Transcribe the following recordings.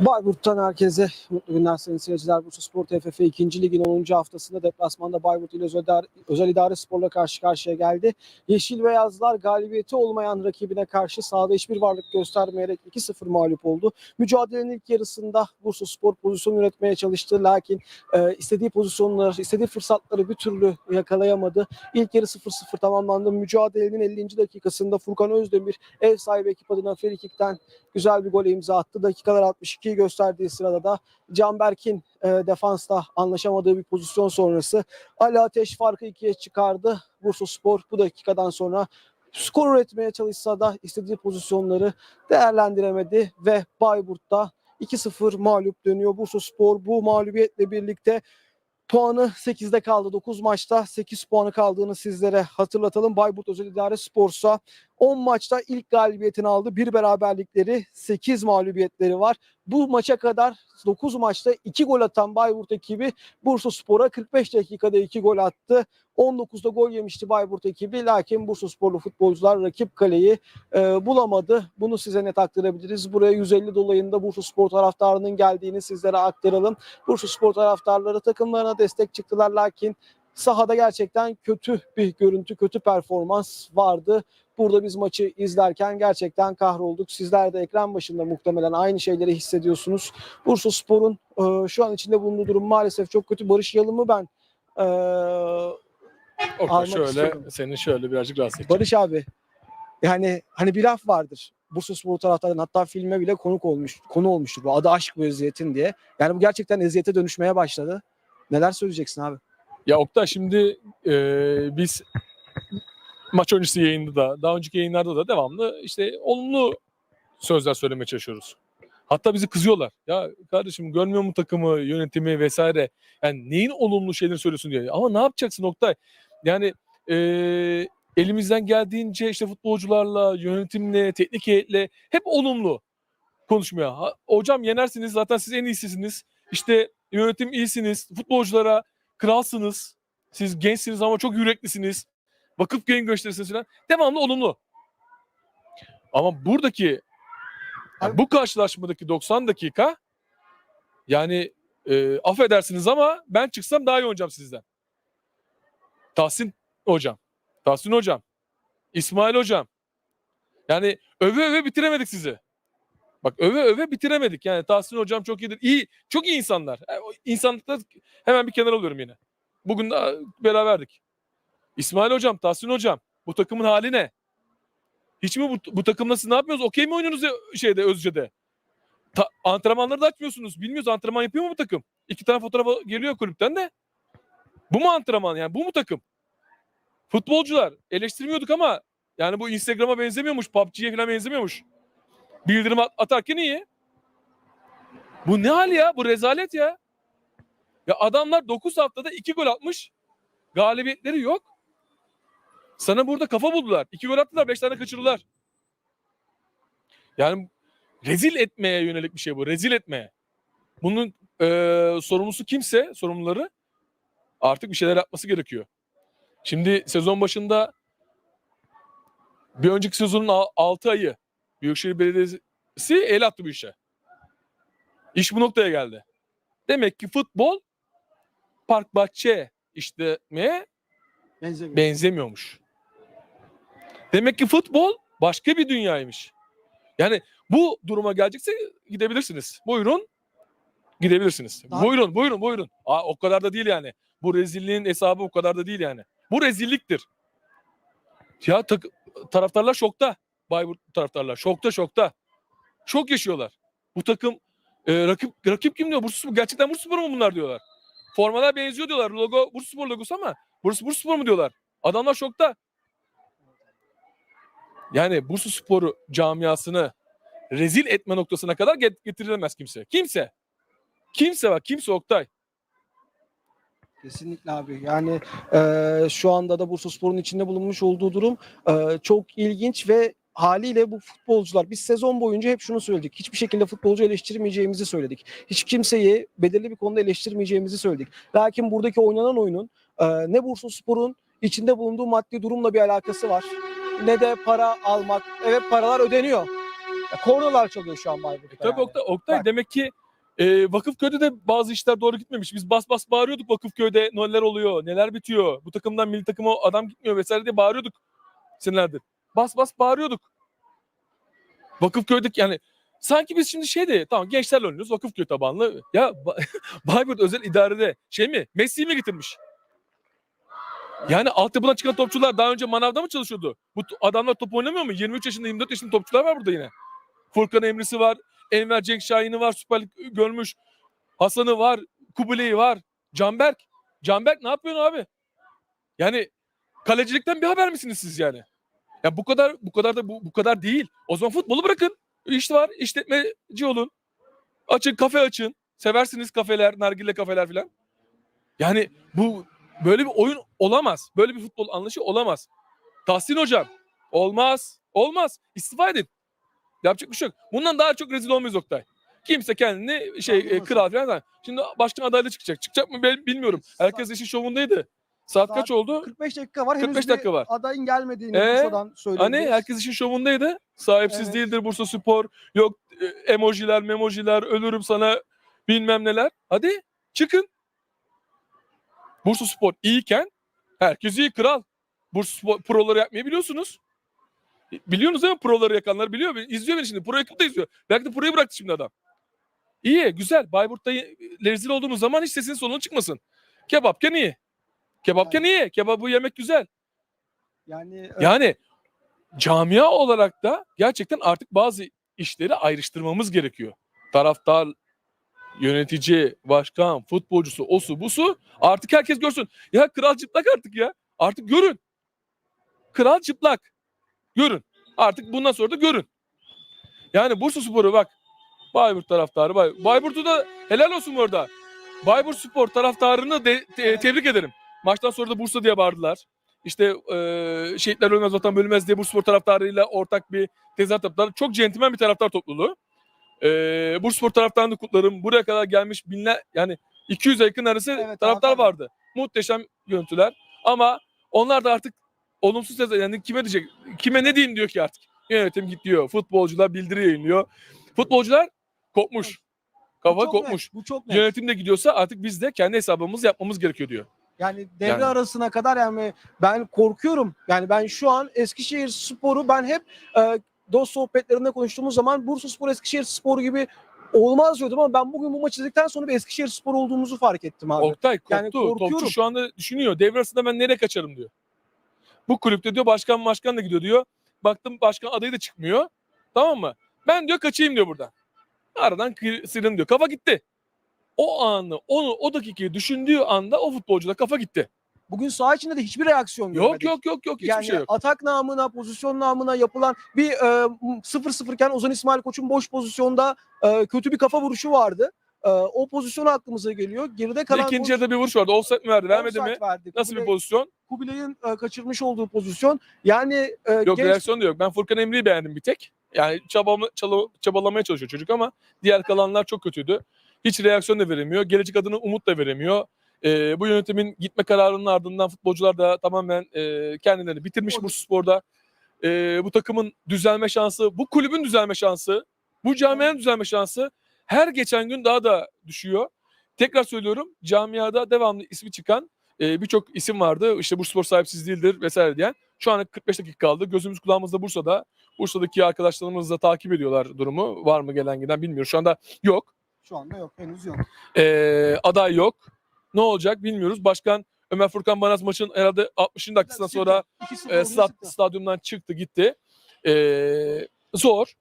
Bayburt'tan herkese mutlu günler sayın seyirciler. Bursa Spor TFF 2. Ligin 10. haftasında deplasmanda Bayburt ile özel, özel idare sporla karşı karşıya geldi. Yeşil Beyazlar galibiyeti olmayan rakibine karşı sahada hiçbir varlık göstermeyerek 2-0 mağlup oldu. Mücadelenin ilk yarısında Bursa Spor pozisyon üretmeye çalıştı. Lakin e, istediği pozisyonları, istediği fırsatları bir türlü yakalayamadı. İlk yarı 0-0 tamamlandı. Mücadelenin 50. dakikasında Furkan Özdemir ev sahibi ekip adına Frikik'ten güzel bir gole imza attı. Dakikalar 62'yi gösterdiği sırada da Canberk'in e, defansta anlaşamadığı bir pozisyon sonrası Ali Ateş farkı ikiye çıkardı. Bursa Spor bu dakikadan sonra skor üretmeye çalışsa da istediği pozisyonları değerlendiremedi ve Bayburt'ta 2-0 mağlup dönüyor. Bursa Spor bu mağlubiyetle birlikte puanı 8'de kaldı. 9 maçta 8 puanı kaldığını sizlere hatırlatalım. Bayburt Özel İdare Spor'sa 10 maçta ilk galibiyetini aldı. Bir beraberlikleri, 8 mağlubiyetleri var. Bu maça kadar 9 maçta 2 gol atan Bayburt ekibi Bursa Spor'a 45 dakikada 2 gol attı. 19'da gol yemişti Bayburt ekibi. Lakin Bursa Sporlu futbolcular rakip kaleyi e, bulamadı. Bunu size net aktarabiliriz. Buraya 150 dolayında Bursa Spor taraftarının geldiğini sizlere aktaralım. Bursa Spor taraftarları takımlarına destek çıktılar. Lakin sahada gerçekten kötü bir görüntü, kötü performans vardı. Burada biz maçı izlerken gerçekten kahrolduk. Sizler de ekran başında muhtemelen aynı şeyleri hissediyorsunuz. Bursa Spor'un e, şu an içinde bulunduğu durum maalesef çok kötü. Barış Yalım'ı ben e, Oku şöyle, istiyorum. seni şöyle birazcık rahatsız edeceğim. Barış abi yani hani bir laf vardır. Bursa Spor taraftarının hatta filme bile konuk olmuş, konu olmuştur bu. Adı aşk bu eziyetin diye. Yani bu gerçekten eziyete dönüşmeye başladı. Neler söyleyeceksin abi? Ya Oktay şimdi e, biz maç öncesi yayında da, daha önceki yayınlarda da devamlı işte olumlu sözler söylemeye çalışıyoruz. Hatta bizi kızıyorlar. Ya kardeşim görmüyor mu takımı, yönetimi vesaire. Yani neyin olumlu şeyleri söylüyorsun diye. Ama ne yapacaksın Oktay? Yani e, elimizden geldiğince işte futbolcularla, yönetimle, teknik heyetle hep olumlu konuşmaya. Hocam yenersiniz zaten siz en iyisisiniz. İşte yönetim iyisiniz. Futbolculara kralsınız. Siz gençsiniz ama çok yüreklisiniz. Vakıf genç gösterirsiniz falan. Devamlı olumlu. Ama buradaki yani bu karşılaşmadaki 90 dakika yani e, affedersiniz ama ben çıksam daha iyi oynayacağım sizden. Tahsin hocam. Tahsin hocam. İsmail hocam. Yani öve öve bitiremedik sizi. Bak öve öve bitiremedik. Yani Tahsin hocam çok iyidir. İyi, çok iyi insanlar. Yani o İnsanlıkta hemen bir kenara alıyorum yine. Bugün de beraberdik. İsmail hocam, Tahsin hocam. Bu takımın hali ne? Hiç mi bu, bu takımla ne yapıyorsunuz? Okey mi oynuyorsunuz ya- şeyde Özce'de? Ta- antrenmanları da açmıyorsunuz. Bilmiyoruz antrenman yapıyor mu bu takım? İki tane fotoğrafı geliyor kulüpten de. Bu mu antrenman yani? Bu mu takım? Futbolcular eleştirmiyorduk ama yani bu Instagram'a benzemiyormuş. PUBG'ye falan benzemiyormuş. Bildirim at- atarken iyi. Bu ne hal ya? Bu rezalet ya. Ya adamlar 9 haftada 2 gol atmış. Galibiyetleri yok. Sana burada kafa buldular. 2 gol attılar, 5 tane kaçırdılar. Yani rezil etmeye yönelik bir şey bu. Rezil etmeye. Bunun eee, sorumlusu kimse, sorumluları artık bir şeyler yapması gerekiyor. Şimdi sezon başında bir önceki sezonun 6 ayı Büyükşehir Belediyesi el attı bu işe. İş bu noktaya geldi. Demek ki futbol park bahçe işletmeye Benzemiyor. benzemiyormuş. Demek ki futbol başka bir dünyaymış. Yani bu duruma gelecekse gidebilirsiniz. Buyurun gidebilirsiniz. Daha- Buyurun buyurun buyurun. Aa, o kadar da değil yani. Bu rezilliğin hesabı o kadar da değil yani. Bu rezilliktir. Ya tak- taraftarlar şokta. Bayburt taraftarlar şokta şokta. Şok yaşıyorlar. Bu takım e, rakip rakip kim diyor? Bursaspor gerçekten Bursaspor mu bunlar diyorlar. Formalar benziyor diyorlar. Logo Bursaspor logosu ama Bursa Bursaspor mu diyorlar? Adamlar şokta. Yani Bursa Sporu camiasını rezil etme noktasına kadar get- getirilemez kimse. Kimse. Kimse bak kimse Oktay. Kesinlikle abi. Yani e, şu anda da Bursaspor'un içinde bulunmuş olduğu durum e, çok ilginç ve haliyle bu futbolcular biz sezon boyunca hep şunu söyledik. Hiçbir şekilde futbolcu eleştirmeyeceğimizi söyledik. Hiç kimseyi belirli bir konuda eleştirmeyeceğimizi söyledik. Lakin buradaki oynanan oyunun e, ne Bursaspor'un içinde bulunduğu maddi durumla bir alakası var. Ne de para almak. Evet paralar ödeniyor. Ya, kornalar çalıyor şu an Bayburt'ta. Tabii yani. Oktay, Oktay Bak. demek ki e, Vakıfköy'de de bazı işler doğru gitmemiş. Biz bas bas bağırıyorduk Vakıfköy'de neler oluyor, neler bitiyor. Bu takımdan milli takıma adam gitmiyor vesaire diye bağırıyorduk senelerdir. Bas bas bağırıyorduk. Vakıfköy'deki yani sanki biz şimdi şey de tamam gençlerle oynuyoruz Vakıfköy tabanlı. Ya Ba- Bayburt özel idarede şey mi Messi'yi mi getirmiş? Yani altyapıdan çıkan topçular daha önce manavda mı çalışıyordu? Bu adamlar top oynamıyor mu? 23 yaşında 24 yaşında topçular var burada yine. Furkan Emrisi var. Enver Cenk Şahin'i var. Süper Lig görmüş. Hasan'ı var. Kubilay'ı var. Canberk. Canberk ne yapıyorsun abi? Yani kalecilikten bir haber misiniz siz yani? Ya bu kadar bu kadar da bu, bu kadar değil. O zaman futbolu bırakın. İş var. işletmeci olun. Açın kafe açın. Seversiniz kafeler, nargile kafeler filan. Yani bu böyle bir oyun olamaz. Böyle bir futbol anlayışı olamaz. Tahsin hocam olmaz. Olmaz. İstifa edin. Yapacak bir şey yok. Bundan daha çok rezil olmayız Oktay. Kimse kendini şey e, kral falan. Şimdi başkan adaylığı çıkacak. Çıkacak mı ben bilmiyorum. Herkes işin şovundaydı. Saat, kaç oldu? 45 dakika var. Henüz 45 bir dakika var. adayın gelmediğini Ee, Bursa'dan söyleyebiliriz. Hani herkes işin şovundaydı. Sahipsiz Evet. değildir Bursa Spor. Yok e, emojiler, memojiler, ölürüm sana bilmem neler. Hadi çıkın. Bursa Spor iyiyken herkes iyi kral. Bursa Spor proları yapmayı biliyorsunuz. Biliyorsunuz değil mi proları yakanlar biliyor. İzliyor beni şimdi. Pro yakıp da izliyor. Belki de proyu bıraktı şimdi adam. İyi güzel. Bayburt'ta y- rezil olduğumuz zaman hiç sesinin solunu çıkmasın. Kebapken iyi. Kebapken iyi. Kebabı yemek güzel. Yani Yani camia olarak da gerçekten artık bazı işleri ayrıştırmamız gerekiyor. Taraftar, yönetici, başkan, futbolcusu, osu, busu artık herkes görsün. Ya kral çıplak artık ya. Artık görün. Kral çıplak. Görün. Artık bundan sonra da görün. Yani Bursa Spor'u bak. Bayburt taraftarı. Bay, Bayburt'u da helal olsun bu arada. Bayburt Spor taraftarını de, te- tebrik ederim. Maçtan sonra da Bursa diye bağırdılar. İşte eee şehitler ölmez vatan bölünmez diye Bursa Spor taraftarıyla ortak bir tezat yaptılar. Çok centilmen bir taraftar topluluğu. Eee Bursa Spor taraftarını da kutlarım. Buraya kadar gelmiş binler yani 200'e yakın arası Evet, taraftar var. vardı. Muhteşem görüntüler. Ama onlar da artık olumsuz tezat yani kime diyecek? Kime ne diyeyim diyor ki artık. Yönetim git diyor. Futbolcular bildiri yayınlıyor. Futbolcular kopmuş. bu Kafa çok kopmuş. net, bu çok net. Yönetim de gidiyorsa artık biz de kendi hesabımızı yapmamız gerekiyor diyor. Yani devre Yani. arasına kadar yani ben korkuyorum. Yani ben şu an Eskişehir Sporu ben hep e, dost sohbetlerinde konuştuğumuz zaman Bursa Spor Eskişehir Sporu gibi olmaz diyordum ama ben bugün bu maçı izledikten sonra bir Eskişehir Spor olduğumuzu fark ettim abi. Oktay koptu. Yani korkuyorum. Topçu şu anda düşünüyor. Devre arasında ben nereye kaçarım diyor. Bu kulüpte diyor başkan başkan da gidiyor diyor. Baktım başkan adayı da çıkmıyor. Tamam mı? Ben diyor kaçayım diyor buradan. Aradan sıyrılın diyor. Kafa gitti. O anı, onu, o dakikayı düşündüğü anda o futbolcuda kafa gitti. Bugün saha içinde de hiçbir reaksiyon Yok görmedik. yok yok yok hiçbir yani şey yok. atak namına, pozisyon namına yapılan bir e, 0-0 iken Ozan İsmail Koç'un boş pozisyonda e, kötü bir kafa vuruşu vardı. E, o pozisyon aklımıza geliyor. Geride kalan İkinci yarıda bir vuruş vardı. Offside mi verdi? Vermedi mi? verdi. Nasıl bir Kubilay- pozisyon? Kubilay'ın e, kaçırmış olduğu pozisyon. Yani e, Yok genç- reaksiyon da yok. Ben Furkan Emre'yi beğendim bir tek. Yani çabama, çala- çabalamaya çalışıyor çocuk ama diğer kalanlar çok kötüydü. Hiç reaksiyon da veremiyor. Gelecek adına umut da veremiyor. Ee, bu yönetimin gitme kararının ardından futbolcular da tamamen e, kendilerini bitirmiş Bursa Spor'da. Ee, bu takımın düzelme şansı, bu kulübün düzelme şansı, bu camianın düzelme şansı her geçen gün daha da düşüyor. Tekrar söylüyorum camiada devamlı ismi çıkan e, birçok isim vardı. İşte Bursa Spor sahipsiz değildir vesaire diyen. Şu an 45 dakika kaldı. Gözümüz kulağımızda Bursa'da. Bursa'daki arkadaşlarımız da takip ediyorlar durumu. Var mı gelen giden bilmiyorum. Şu anda yok. Şu anda yok. Henüz yok. Ee, aday yok. Ne olacak bilmiyoruz. Başkan Ömer Furkan Banaz maçın herhalde 60. dakikasından sonra e, çıktı. stadyumdan çıktı gitti. Ee, zor.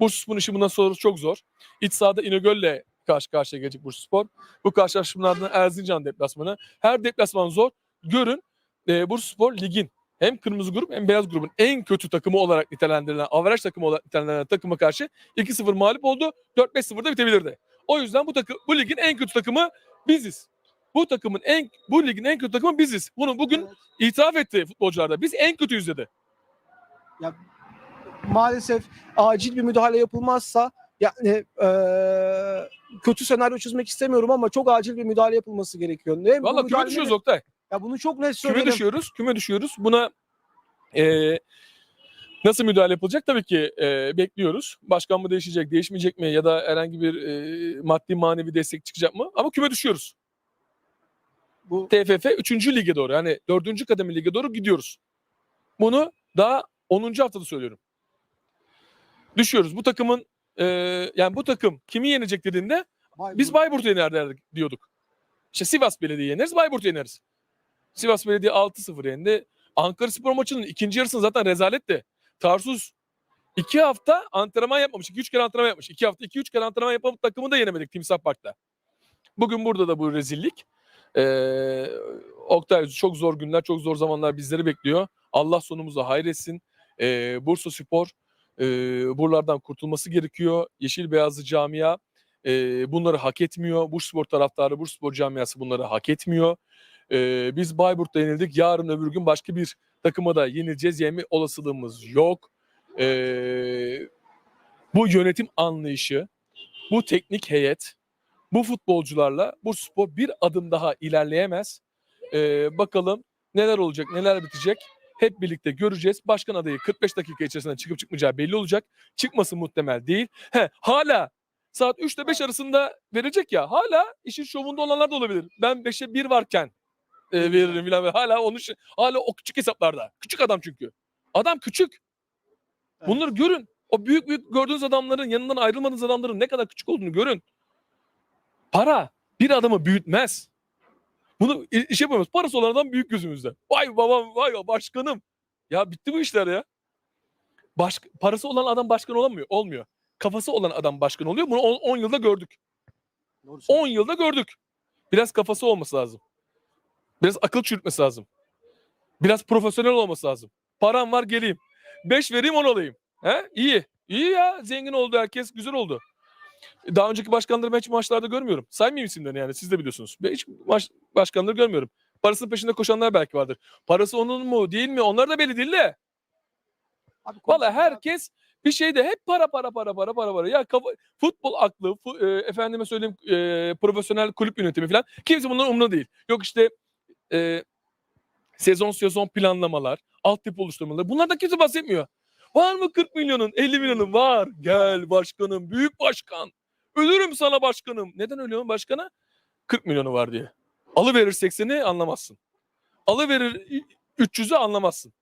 Bursaspor'un işi bundan sonra çok zor. İç sahada İnegöl'le karşı karşıya gelecek Bursaspor. Bu karşılaşmalardan Erzincan deplasmanı. Her deplasman zor. Görün e, Bursaspor ligin hem kırmızı grup hem beyaz grubun en kötü takımı olarak nitelendirilen, averaj takımı olarak nitelendirilen takıma karşı 2-0 mağlup oldu. 4-5-0'da bitebilirdi. O yüzden bu takım bu ligin en kötü takımı biziz. Bu takımın en bu ligin en kötü takımı biziz. Bunu bugün Evet. itiraf etti futbolcular da. Biz en kötüyüz dedi. Maalesef acil bir müdahale yapılmazsa yani e, kötü senaryo çizmek istemiyorum ama çok acil bir müdahale yapılması gerekiyor. Ne, Valla küme düşüyoruz Oktay. Ya bunu çok net Küme söyledim. düşüyoruz. Küme düşüyoruz. Buna eee, Nasıl müdahale yapılacak? Tabii ki e, bekliyoruz. Başkan mı değişecek, değişmeyecek mi ya da herhangi bir e, maddi manevi destek çıkacak mı? Ama küme düşüyoruz. Bu TFF 3. lige doğru yani 4. kademe lige doğru gidiyoruz. Bunu daha 10. haftada söylüyorum. Düşüyoruz. Bu takımın e, yani bu takım kimi yenecek dediğinde Bayburt- biz Bayburt'u yener derdik- diyorduk. İşte Sivas Belediye yeneriz, Bayburt'u yeneriz. Sivas Belediye 6-0 yendi. Ankara Spor maçının ikinci yarısını zaten rezaletti. Tarsus iki hafta antrenman yapmamış. 2-3 kere antrenman yapmış. 2 hafta 2-3 kere antrenman yapıp takımı da yenemedik Timsah Park'ta. Bugün burada da bu rezillik. Ee, Oktay çok zor günler, çok zor zamanlar bizleri bekliyor. Allah sonumuzu hayretsin. Ee, Bursa Spor e, buralardan kurtulması gerekiyor. Yeşil Beyazlı camia e, bunları hak etmiyor. Bursa Spor taraftarı, Bursa Spor camiası bunları hak etmiyor. Ee, biz Bayburt'ta yenildik. Yarın öbür gün başka bir takıma da yenileceğiz. Yenme olasılığımız yok. Ee, bu yönetim anlayışı, bu teknik heyet, bu futbolcularla Bursa Spor bir adım daha ilerleyemez. Ee, bakalım neler olacak, neler bitecek. Hep birlikte göreceğiz. Başkan adayı 45 dakika içerisinde çıkıp çıkmayacağı belli olacak. Çıkması muhtemel değil. He, hala saat 3 ile 5 arasında verecek ya. Hala işin şovunda olanlar da olabilir. Ben 5'e 1 varken e, veririm filan. Hala onu şi- hala o küçük hesaplarda. Küçük adam çünkü. Adam küçük. Evet. Bunları görün. O büyük büyük gördüğünüz adamların yanından ayrılmadığınız adamların ne kadar küçük olduğunu görün. Para bir adamı büyütmez. Bunu iş yapamıyoruz. Parası olan adam büyük gözümüzde. Vay babam, vay başkanım. Ya bitti bu işler ya. Baş, parası olan adam başkan olamıyor, olmuyor. Kafası olan adam başkan oluyor. Bunu 10 yılda gördük. Doğru söylüyorsun. 10 yılda gördük. Biraz kafası olması lazım. Biraz akıl çürütmesi lazım. Biraz profesyonel olması lazım. Param var geleyim. 5 vereyim 10 alayım. He? İyi. İyi ya. Zengin oldu herkes. Güzel oldu. Daha önceki başkanları ben hiç maçlarda görmüyorum. Saymayayım isimlerini yani siz de biliyorsunuz. Ben hiç maç başkanları görmüyorum. Parasının peşinde koşanlar belki vardır. Parası onun mu değil mi onlar da belli değil de. Abi Valla herkes bir şeyde hep para para para para para para. Ya kafa, futbol aklı, fu- e, efendime söyleyeyim e, profesyonel kulüp yönetimi falan. Kimse bunların umurunda değil. Yok işte e, sezon sezon planlamalar, altyapı oluşturmaları. Bunlardan kimse bahsetmiyor. Var mı 40 milyonun, 50 milyonun? Var. Gel başkanım, büyük başkan. Ölürüm sana başkanım. Neden ölüyorum başkana? 40 milyonu var diye. Alıverir 80'i anlamazsın. Alıverir 300'ü anlamazsın.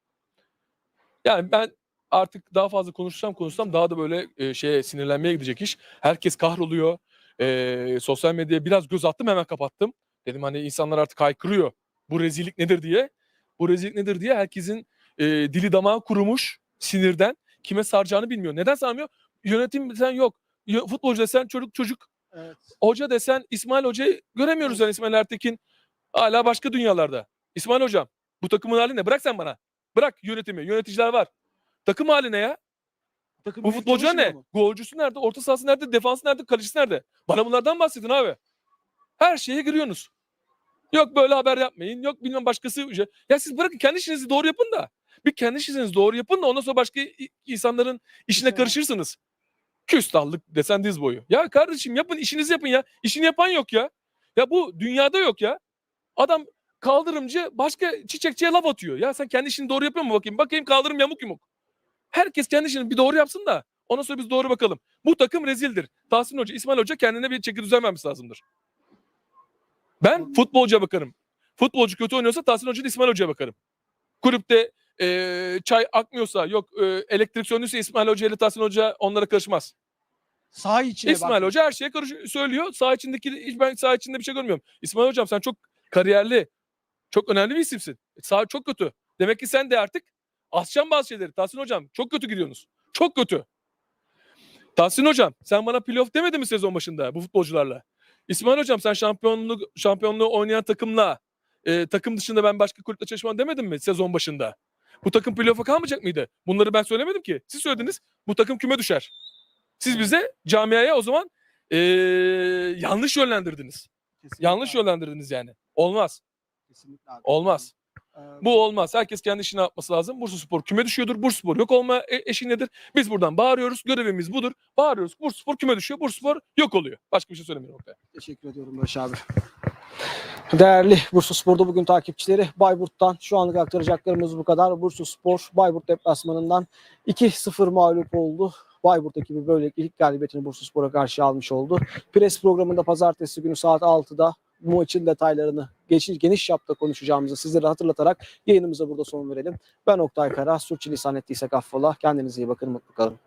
Yani ben artık daha fazla konuşsam konuşsam daha da böyle e, şeye sinirlenmeye gidecek iş. Herkes kahroluyor. E, sosyal medyaya biraz göz attım hemen kapattım. Dedim hani insanlar artık haykırıyor. Bu rezillik nedir diye. Bu rezillik nedir diye herkesin e, dili damağı kurumuş sinirden. Kime saracağını bilmiyor. Neden sarmıyor? Yönetim desen yok. Yo- Futbolcu desen çocuk çocuk. Evet. Hoca desen İsmail Hoca'yı göremiyoruz yani İsmail Ertekin. Hala başka dünyalarda. İsmail Hocam bu takımın hali ne? Bırak sen bana. Bırak yönetimi. Yöneticiler var. Takım haline ya. Takım Bu büyük futbolcular ne? mu? Golcüsü nerede? Orta sahası nerede? Defansı nerede? Kalecisi nerede? Bana bunlardan bahsedin abi. Her şeye giriyorsunuz. Yok böyle haber yapmayın. Yok bilmem başkası. Ya siz bırakın kendi işinizi doğru yapın da. Bir kendi işinizi doğru yapın da ondan sonra başka insanların işine İşte- karışırsınız. Küstahlık desen diz boyu. Ya kardeşim yapın işinizi yapın ya. İşini yapan yok ya. Ya bu dünyada yok ya. Adam kaldırımcı başka çiçekçiye laf atıyor. Ya sen kendi işini doğru yapıyor mu bakayım? Bakayım kaldırım yamuk yumuk. Herkes kendi işini bir doğru yapsın da ondan sonra biz doğru bakalım. Bu takım rezildir. Tahsin Hoca, İsmail Hoca kendine bir çeki düzen vermesi lazımdır. Ben futbolcuya bakarım. Futbolcu kötü oynuyorsa Tahsin Hoca ile İsmail Hoca'ya bakarım. Kulüpte eee, çay akmıyorsa yok eee, elektrik söndüyse İsmail Hoca ile Tahsin Hoca onlara karışmaz. Saha içine İsmail bak. Hoca her şeye karış söylüyor. Sağ içindeki hiç ben sağ içinde bir şey görmüyorum. İsmail Hocam sen çok kariyerli, çok önemli bir isimsin. Sağ çok kötü. Demek ki sen de artık asacaksın bazı şeyleri. Tahsin Hocam çok kötü gidiyorsunuz. Çok kötü. Tahsin Hocam sen bana playoff demedin mi sezon başında bu futbolcularla? İsmail Hocam sen şampiyonluk şampiyonluğu oynayan takımla e, takım dışında ben başka kulüple çalışmam demedin mi sezon başında? Bu takım playoff'a kalmayacak mıydı? Bunları ben söylemedim ki. Siz söylediniz. Bu takım küme düşer. Siz bize camiaya o zaman e, yanlış yönlendirdiniz. Kesinlikle Yanlış abi, yönlendirdiniz yani. Olmaz. kesinlikle abi. Olmaz. Bu olmaz. Herkes kendi işini yapması lazım. Bursa Spor küme düşüyordur. Bursa Spor yok olma e- eşiğindedir. Biz buradan bağırıyoruz. Görevimiz budur. Bağırıyoruz. Bursa Spor küme düşüyor. Bursa Spor yok oluyor. Başka bir şey söylemiyorum. ortaya. Teşekkür ediyorum Barış abi. Değerli Bursa Spor'da bugün takipçileri Bayburt'tan şu anlık aktaracaklarımız bu kadar. Bursa Spor Bayburt deplasmanından 2-0 mağlup oldu. Bayburt ekibi böylelikle ilk galibiyetini Bursa Spor'a karşı almış oldu. Pres programında pazartesi günü saat 6'da bu maçın detaylarını geniş, geniş çapta konuşacağımızı sizlere hatırlatarak yayınımıza burada son verelim. Ben Oktay Kara. Sürçülisan ettiysek affola. Kendinize iyi bakın. Mutlu kalın.